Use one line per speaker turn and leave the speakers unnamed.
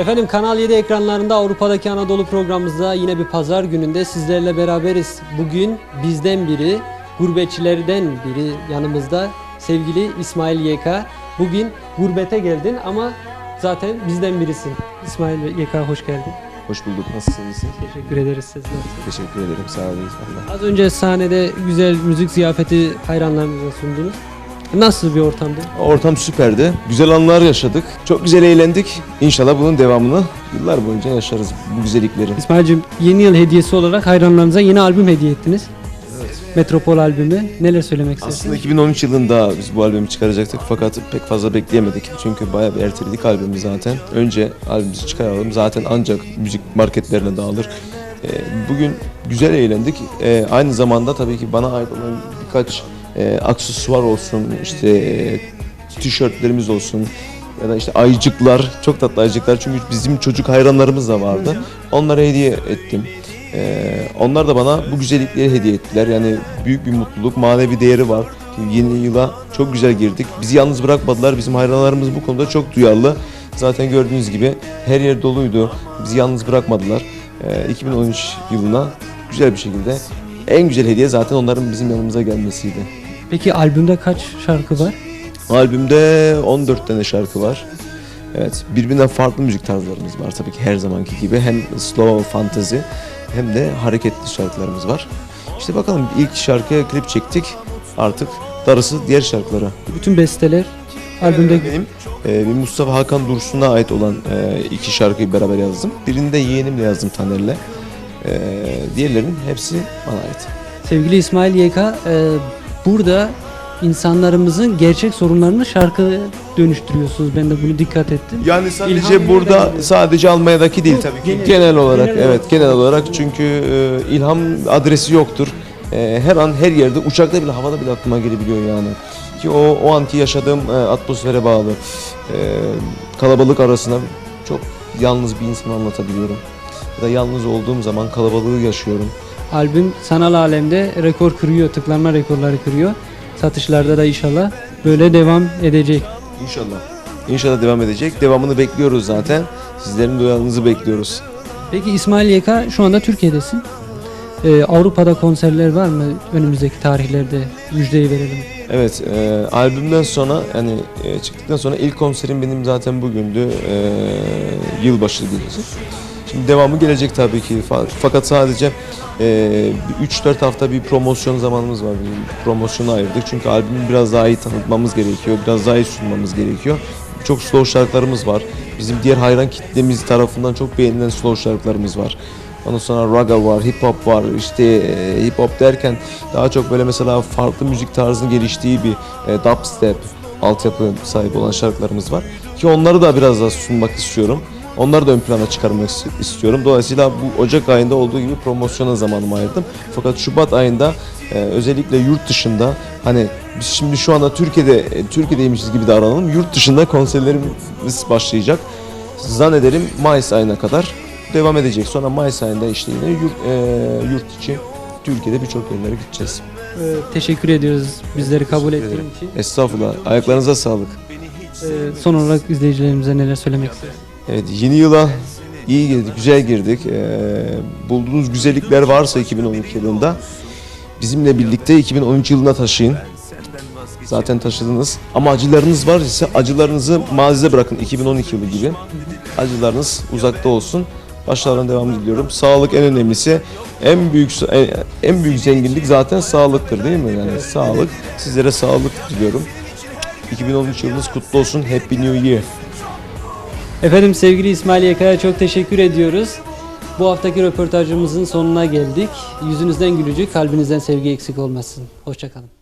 Efendim Kanal 7 ekranlarında Avrupa'daki Anadolu programımızda yine bir pazar gününde sizlerle beraberiz. Bugün bizden biri, gurbetçilerden biri yanımızda sevgili İsmail YK. Bugün gurbete geldin ama zaten bizden birisin. İsmail YK hoş geldin.
Hoş bulduk. Nasılsınız?
Teşekkür ederiz sizlere.
Teşekkür ederim. Sağ olun. Allah.
Az önce sahnede güzel müzik ziyafeti hayranlarınıza sundunuz. Nasıl bir ortamdı?
Ortam süperdi. Güzel anlar yaşadık. Çok güzel eğlendik. İnşallah bunun devamını yıllar boyunca yaşarız bu güzellikleri.
İsmail'cim yeni yıl hediyesi olarak hayranlarınıza yeni albüm hediye ettiniz. Metropol albümü. Neler söylemek
Aslında
istersiniz?
2013 yılında biz bu albümü çıkaracaktık fakat pek fazla bekleyemedik. Çünkü bayağı bir erteledik albümü zaten. Önce albümümüzü çıkaralım zaten ancak müzik marketlerine dağılır. Ee, Bugün güzel eğlendik. Ee, Aynı zamanda tabii ki bana ait olan birkaç e, aksesuar olsun, işte e, tişörtlerimiz olsun ya da işte ayıcıklar, çok tatlı ayıcıklar çünkü bizim çocuk hayranlarımız da vardı. Onlara hediye ettim. Ee, onlar da bana bu güzellikleri hediye ettiler. Yani büyük bir mutluluk, manevi değeri var. Yeni yıla çok güzel girdik. Bizi yalnız bırakmadılar. Bizim hayranlarımız bu konuda çok duyarlı. Zaten gördüğünüz gibi her yer doluydu. Bizi yalnız bırakmadılar. Ee, 2013 yılına güzel bir şekilde en güzel hediye zaten onların bizim yanımıza gelmesiydi.
Peki albümde kaç şarkı var?
Albümde 14 tane şarkı var. Evet, birbirinden farklı müzik tarzlarımız var tabii ki her zamanki gibi. Hem slow fantasy hem de hareketli şarkılarımız var. İşte bakalım ilk şarkıya klip çektik. Artık darısı diğer şarkılara.
Bütün besteler albümde
Benim e, bir Mustafa Hakan Dursun'a ait olan e, iki şarkıyı beraber yazdım. Birini de yeğenimle yazdım Taner'le. E, diğerlerinin hepsi bana ait.
sevgili İsmail YK e, burada insanlarımızın gerçek sorunlarını şarkı dönüştürüyorsunuz. Ben de bunu dikkat ettim.
Yani sadece
İlham
burada sadece Almanya'daki değil
Yok,
tabii ki.
genel-
Genel, olarak
genel
evet
olarak.
genel olarak çünkü e, ilham adresi yoktur. E, her an her yerde uçakta bile havada bile aklıma gelebiliyor yani. Ki o o anki yaşadığım e, atmosfere bağlı. E, kalabalık arasında çok yalnız bir insan anlatabiliyorum. Ya da yalnız olduğum zaman kalabalığı yaşıyorum.
Albüm sanal alemde rekor kırıyor, tıklanma rekorları kırıyor. Satışlarda da inşallah böyle devam edecek.
İnşallah. İnşallah devam edecek. Devamını bekliyoruz zaten. Sizlerin duyanınızı bekliyoruz.
Peki İsmail YK şu anda Türkiye'desin. Ee, Avrupa'da konserler var mı önümüzdeki tarihlerde? Müjdeyi verelim.
Evet, e, albümden sonra yani e, çıktıktan sonra ilk konserim benim zaten bugündü. E, yılbaşı gecesi. Şimdi devamı gelecek tabii ki. Fa- Fakat sadece e, 3-4 hafta bir promosyon zamanımız var. Bizim promosyona ayırdık. Çünkü albümü biraz daha iyi tanıtmamız gerekiyor. Biraz daha iyi sunmamız gerekiyor. Çok slow şarkılarımız var. Bizim diğer hayran kitlemiz tarafından çok beğenilen slow şarkılarımız var. Ondan sonra raga var, hip hop var. İşte e, hip hop derken daha çok böyle mesela farklı müzik tarzının geliştiği bir e, dubstep altyapı sahibi olan şarkılarımız var. Ki onları da biraz daha sunmak istiyorum. Onları da ön plana çıkarmak is- istiyorum. Dolayısıyla bu Ocak ayında olduğu gibi promosyona zamanımı ayırdım. Fakat Şubat ayında e, özellikle yurt dışında hani biz şimdi şu anda Türkiye'de e, Türkiye'deymişiz gibi davranalım. Yurt dışında konserlerimiz başlayacak. Zannederim Mayıs ayına kadar devam edecek. Sonra Mayıs ayında işte yine yurt, e, yurt içi Türkiye'de birçok yerlere gideceğiz.
Ee, teşekkür ediyoruz bizleri kabul ettiğin için.
Estağfurullah. Ayaklarınıza sağlık.
Ee, son olarak izleyicilerimize neler söylemek istersin?
Evet yeni yıla iyi girdik, güzel girdik. Ee, bulduğunuz güzellikler varsa 2012 yılında bizimle birlikte 2013 yılına taşıyın. Zaten taşıdınız. Ama acılarınız var ise acılarınızı mazide bırakın 2012 yılı gibi. Acılarınız uzakta olsun. Başlarına devam diliyorum. Sağlık en önemlisi. En büyük en, büyük zenginlik zaten sağlıktır değil mi? Yani sağlık. Sizlere sağlık diliyorum. 2013 yılınız kutlu olsun. Happy New Year.
Efendim sevgili İsmail YK'ya çok teşekkür ediyoruz. Bu haftaki röportajımızın sonuna geldik. Yüzünüzden gülücük, kalbinizden sevgi eksik olmasın. Hoşçakalın.